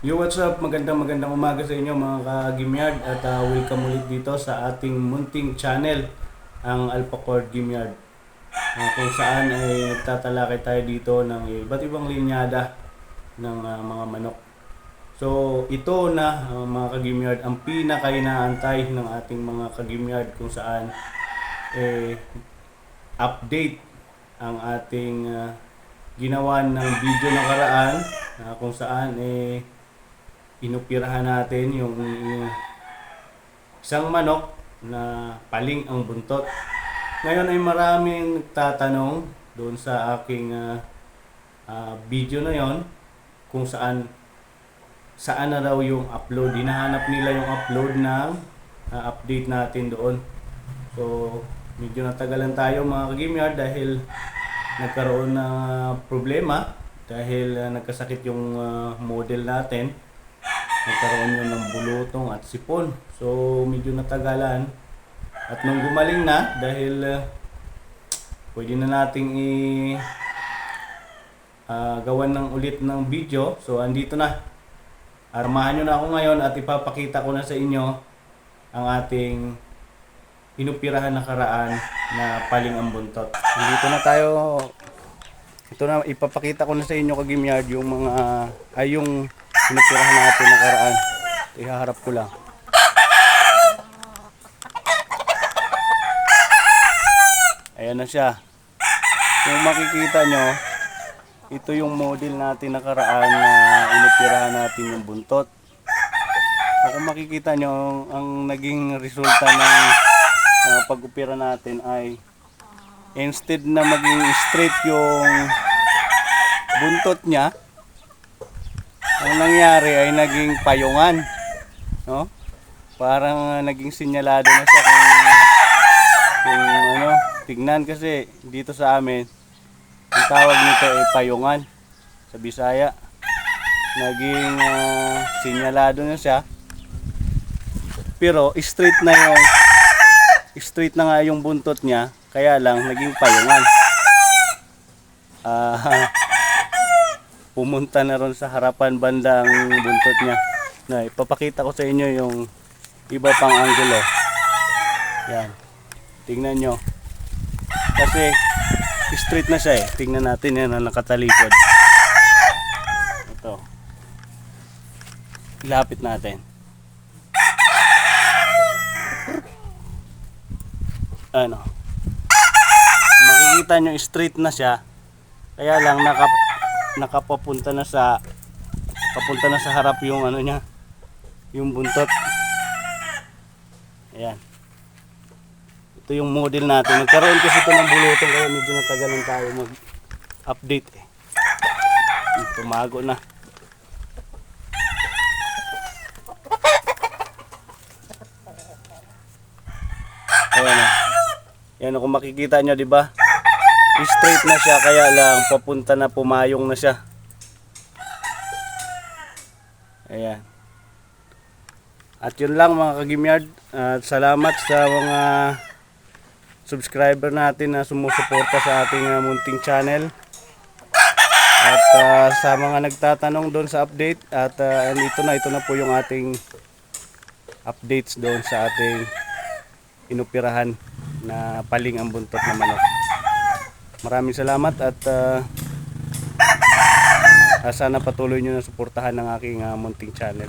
Yo, what's up? Magandang magandang umaga sa inyo mga ka-Gimyard at ah, welcome ulit dito sa ating munting channel, ang Alphacord Gimyard. Ah, kung saan ay nagtatalakay tayo dito ng iba't ibang linyada ng ah, mga manok. So, ito na ah, mga ka-Gimyard ang pinaka-inaantay ng ating mga ka-Gimyard kung saan eh, update ang ating ah, ginawa ng video nakaraan na kung saan eh inupirahan natin yung, yung isang manok na paling ang buntot. Ngayon ay maraming nagtatanong doon sa aking ah, ah, video na yon kung saan saan na raw yung upload. Hinahanap nila yung upload ng ah, update natin doon. So, medyo natagalan tayo mga kagimyard dahil nagkaroon ng ah, problema dahil ah, nagkasakit yung ah, model natin. Nagkaroon yun ng bulutong at sipon. So, medyo natagalan. At nung gumaling na, dahil ah, pwede na nating i ah, gawan ng ulit ng video. So, andito na. Armahan nyo na ako ngayon at ipapakita ko na sa inyo ang ating inupirahan na karaan na paling ang buntot. Dito na tayo. Ito na, ipapakita ko na sa inyo kagimyard yung mga, ay yung inupirahan natin na karaan. Ihaharap ko lang. Ayan na siya. Kung makikita nyo, ito yung model natin nakaraan na inupirahan natin yung buntot. Kung makikita nyo, ang naging resulta ng uh, pag-upira natin ay instead na maging straight yung buntot niya, ang nangyari ay naging payungan. No? Parang uh, naging sinyalado na siya kung, kung ano, tignan kasi dito sa amin, ang tawag nito ay payungan sa Bisaya. Naging ah, sinyalado na siya. Pero straight na yung straight na nga yung buntot niya, kaya lang naging payungan. Pumunta na ron sa harapan bandang buntot niya. Na ipapakita ko sa inyo yung iba pang anggulo. Yan. Tingnan nyo. Kasi straight na siya eh. Tingnan natin yan na nakatalikod. Ito. Ilapit natin. Ano. Makikita nyo straight na siya. Kaya lang naka, nakapapunta na sa papunta na sa harap yung ano niya. Yung buntot. Ayan. Ito yung model natin. Nagkaroon kasi ito ng bulutong kaya medyo natagalan tayo mag-update eh. Tumago na. Ayan na. Yan kung makikita nyo, di ba? Straight na siya, kaya lang papunta na pumayong na siya. Ayan. At yun lang mga kagimyard. At salamat sa mga subscriber natin na sumusuporta sa ating uh, munting channel. At uh, sa mga nagtatanong doon sa update at uh, and ito na ito na po yung ating updates doon sa ating inupirahan na paling ang buntot na manok. Maraming salamat at uh, sana patuloy nyo na suportahan ng aking uh, munting channel.